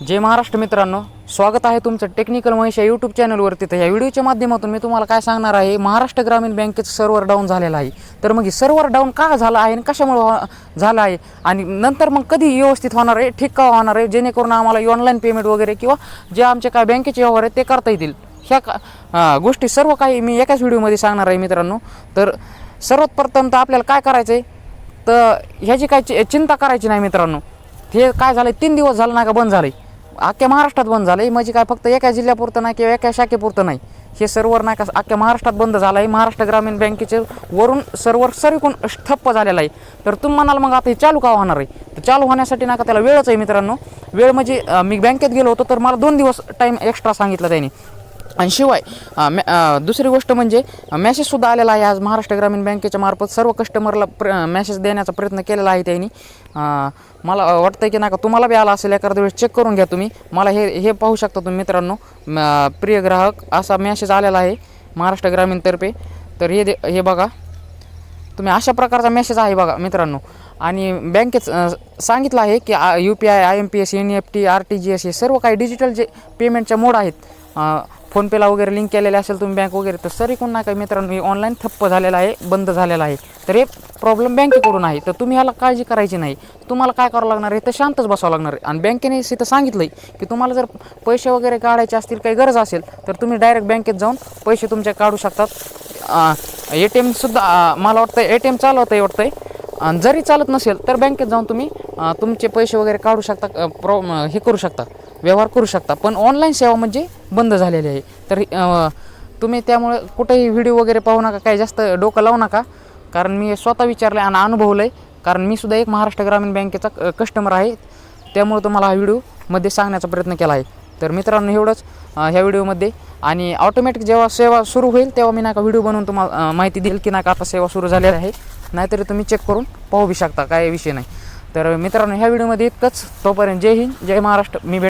जय महाराष्ट्र मित्रांनो स्वागत आहे तुमचं टेक्निकल महेश या यूट्यूब चॅनलवरती तर या व्हिडिओच्या माध्यमातून मी तुम्हाला काय सांगणार आहे महाराष्ट्र ग्रामीण बँकेचं सर्व्हर डाऊन झालेलं आहे. तर मग हे सर्व्हर डाऊन का झालं आहे आणि कशामुळे झालं आहे? आणि नंतर मग कधी व्यवस्थित होणार आहे ठीक का होणार आहे जेणेकरून आम्हाला ऑनलाईन पेमेंट वगैरे किंवा जे आमचे काय बँकेचे व्यवहार आहेत ते करता येतील? ह्या का गोष्टी सर्व काही मी एकाच व्हिडिओमध्ये सांगणार आहे मित्रांनो. तर सर्वात प्रथम तर आपल्याला काय करायचं आहे तर ह्याची काय चि- चिंता करायची नाही मित्रांनो. हे काय झालं तीन दिवस झालं नाही का बंद झालं आहे अख्ख्या महाराष्ट्रात बंद झालं आहे म्हणजे काय फक्त एका जिल्ह्यापुरतं नाही किंवा एका शाखेपुरतं नाही. हे सर्व्हर नाही का अख्ख्या महाराष्ट्रात बंद झालं आहे महाराष्ट्र ग्रामीण बँकेचे वरून सर्व्हर सर्वकून ठप्प झालेला आहे. तर तुम्ही म्हणाल मग आता हे चालू का होणार आहे? तर चालू होण्यासाठी नाही का त्याला वेळच आहे मित्रांनो. वेळ म्हणजे मी बँकेत गेलो होतो तर मला दोन दिवस टाईम एक्स्ट्रा सांगितलं त्यांनी. आणि शिवाय मॅ दुसरी गोष्ट म्हणजे मॅसेजसुद्धा आलेला आहे आज महाराष्ट्र ग्रामीण बँकेच्या मार्फत. सर्व कस्टमरला प्र मॅसेज देण्याचा प्रयत्न केलेला आहे त्यांनी. मला वाटतं की नाही का तुम्हाला बी आला असेल एखाद्या वेळेस चेक करून घ्या तुम्ही. मला हे हे पाहू शकता तुम्ही मित्रांनो. प्रिय ग्राहक असा मॅसेज आलेला आहे महाराष्ट्र ग्रामीणतर्फे तर हे दे हे बघा. तुम्ही अशा प्रकारचा मेसेज आहे बघा मित्रांनो. आणि बँकेत सांगितलं आहे की U P I I M P S N E F T R T G S सर्व काही डिजिटल जे पेमेंटच्या मोड आहेत फोनपेला वगैरे लिंक केलेले असेल तुम्ही बँक वगैरे तर सर एकूण नाही काय मित्रांनो हे ऑनलाईन ठप्प झालेलं आहे बंद झालेलं आहे. तर हे प्रॉब्लेम बँकेकडून आहे. तर तुम्ही ह्याला काळजी करायची नाही. तुम्हाला काय करावं लागणार आहे तर शांतच बसावं लागणार आहे. आणि बँकेने सिथं सांगितलं आहे की तुम्हाला जर पैसे वगैरे काढायचे असतील काही गरज असेल तर तुम्ही डायरेक्ट बँकेत जाऊन पैसे तुमचे काढू शकतात. ए टी एमसुद्धा मला वाटतं ए टी एम चालवतं आहे वाटतं आहे आणि जरी चालत नसेल तर बँकेत जाऊन तुम्ही तुमचे पैसे वगैरे काढू शकता अ, प्रॉ हे करू शकता व्यवहार करू शकता. पण ऑनलाईन सेवा म्हणजे बंद झालेली आहे. तर तुम्ही त्यामुळे कुठेही व्हिडिओ वगैरे पाहू नका काही जास्त डोकं लावू नका. कारण मी स्वतः विचारलं आणि अनुभवलं आहे कारण मी सुद्धा एक महाराष्ट्र ग्रामीण बँकेचा कस्टमर आहे. त्यामुळे तुम्हाला हा व्हिडिओमध्ये सांगण्याचा प्रयत्न केला आहे. तर मित्रांनो एवढंच. ह्या व्हिडिओमध्ये आणि ऑटोमॅटिक जेव्हा सेवा सुरू होईल तेव्हा मी नाही का व्हिडिओ बनवून तुम्हाला माहिती देईल की नाही का आता सेवा सुरू झालेली आहे. नाहीतरी तुम्ही चेक करून पाहू बी शकता काय विषय नाही. तर मित्रांनो ह्या व्हिडिओमध्ये इतकंच. तोपर्यंत जय हिंद जय महाराष्ट्र. मी भेट